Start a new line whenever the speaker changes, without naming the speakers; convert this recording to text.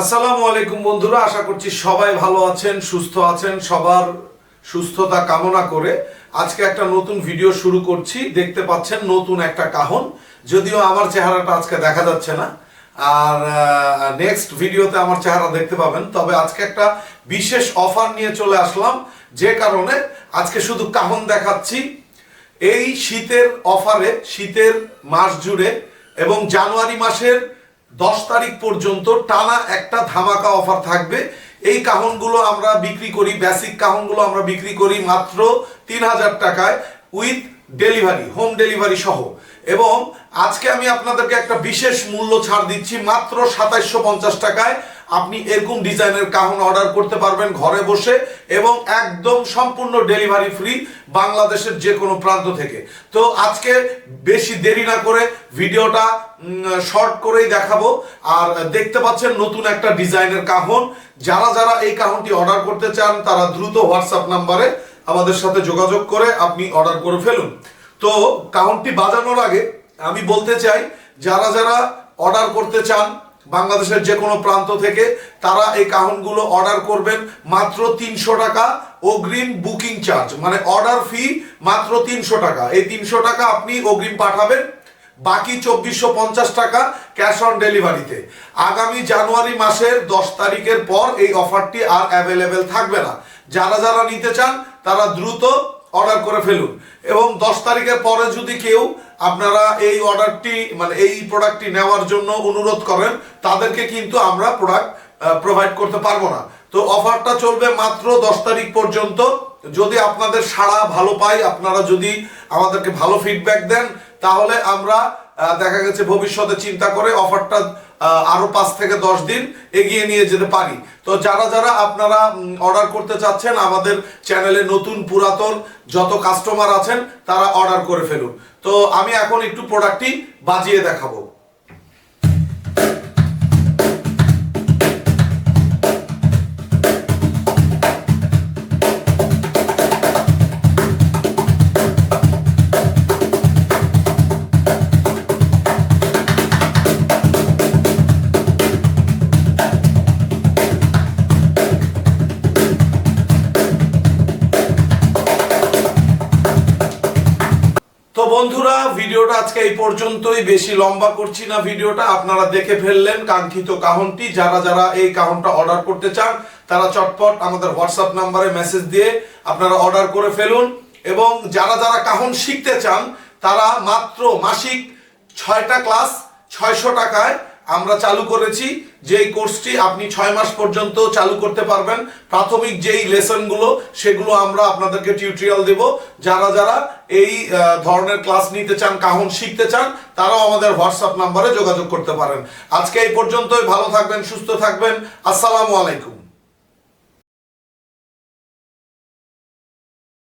আসসালামু আলাইকুম বন্ধুরা, আশা করছি সবাই ভালো আছেন, সুস্থ আছেন, সবার সুস্থতা কামনা করে আজকে একটা নতুন ভিডিও শুরু করছি। দেখতে পাচ্ছেন নতুন একটা কাহন, যদিও আমার চেহারাটা আজকে দেখা যাচ্ছে না। আর নেক্সট ভিডিওতে আমার চেহারা দেখতে পাবেন। তবে আজকে একটা বিশেষ অফার নিয়ে চলে আসলাম, যে কারণে আজকে শুধু কাহন দেখাচ্ছি। এই শীতের অফারে শীতের মাস জুড়ে এবং জানুয়ারি মাসের দশ তারিখ পর্যন্ত টানা একটা ধামাকা অফার থাকবে। এই কাহনগুলো আমরা বিক্রি করি বেসিক কাহনগুলো আমরা বিক্রি করি মাত্র তিন হাজার টাকায় উইথ ডেলিভারি হোম ডেলিভারি সহ। এবং আজকে আমি আপনাদেরকে একটা বিশেষ মূল্য ছাড় দিচ্ছি মাত্র সাতাইশশো পঞ্চাশ টাকায়। আপনি এরকম ডিজাইনের কাহন অর্ডার করতে পারবেন ঘরে বসে এবং একদম সম্পূর্ণ ডেলিভারি ফ্রি বাংলাদেশের যে কোনো প্রান্ত থেকে। তো আজকে বেশি দেরি না করে ভিডিওটা শর্ট করেই দেখাবো। আর দেখতে পাচ্ছেন নতুন একটা ডিজাইনের কাহন। যারা যারা এই কাহনটি অর্ডার করতে চান, তারা দ্রুত হোয়াটসঅ্যাপ নাম্বারে আমাদের সাথে যোগাযোগ করে আপনি অর্ডার করে ফেলুন। তো কাউন্টটি বাজানোর আগে আমি বলতে চাই, যারা যারা অর্ডার করতে চান বাংলাদেশের যে কোনো প্রান্ত থেকে, তারা এই কাউন্টগুলো অর্ডার করবেন মাত্র তিনশো টাকা অগ্রিম বুকিং চার্জ মানে অর্ডার ফি মাত্র তিনশো টাকা। এই তিনশো টাকা আপনি অগ্রিম পাঠাবেন, বাকি চব্বিশশো পঞ্চাশ টাকা ক্যাশ অন ডেলিভারিতে আগামী জানুয়ারি মাসের দশ তারিখের পর এই অফারটি আর অ্যাভেলেবেল থাকবে না। যারা যারা নিতে চান, তারা দ্রুত অর্ডার করে ফেলুন। এবং দশ তারিখের পরে যদি কেউ আপনারা এই অর্ডারটি মানে এই প্রোডাক্টটি নেওয়ার জন্য অনুরোধ করেন, তাদেরকে কিন্তু আমরা প্রোডাক্ট প্রোভাইড করতে পারব না। তো অফারটা চলবে মাত্র দশ তারিখ পর্যন্ত। যদি আপনাদের সাড়া ভালো পাই, আপনারা যদি আমাদেরকে ভালো ফিডব্যাক দেন, তাহলে আমরা দেখা গেছে ভবিষ্যতে চিন্তা করে অফারটা আহ, আরও পাঁচ থেকে দশ দিন এগিয়ে নিয়ে যেতে পারি। তো যারা যারা আপনারা অর্ডার করতে চাচ্ছেন আমাদের চ্যানেলে নতুন পুরাতন যত কাস্টমার আছেন তারা অর্ডার করে ফেলুন। তো আমি এখন একটু প্রোডাক্টটি বাজিয়ে দেখাবো। বন্ধুরা, ভিডিওটা আজকে এই পর্যন্তই। বেশি লম্বা করছি না ভিডিওটা, আপনারা দেখে ফেললেন কাঙ্ক্ষিত কাহনটি। যারা যারা এই কাহনটা অর্ডার করতে চান, তারা চটপট আমাদের হোয়াটসঅ্যাপ নাম্বারে মেসেজ দিয়ে আপনারা অর্ডার করে ফেলুন। এবং যারা যারা কাহন শিখতে চান, তারা মাত্র মাসিক ছয়টা ক্লাস, ছয়শো টাকায় আমরা চালু করেছি, যেই কোর্সটি আপনি ছয় মাস পর্যন্ত চালু করতে পারবেন। প্রাথমিক যেই লেসনগুলো, সেগুলো আমরা আপনাদেরকে টিউটোরিয়াল দেব। যারা যারা এই ধরনের ক্লাস নিতে চান, কাহন শিখতে চান, তারাও আমাদের হোয়াটসঅ্যাপ নাম্বারে যোগাযোগ করতে পারেন। আজকে এই পর্যন্তই, ভালো থাকবেন, সুস্থ থাকবেন। আসসালামু আলাইকুম।